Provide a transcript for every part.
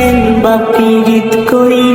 কেন বা করি।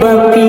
bhakti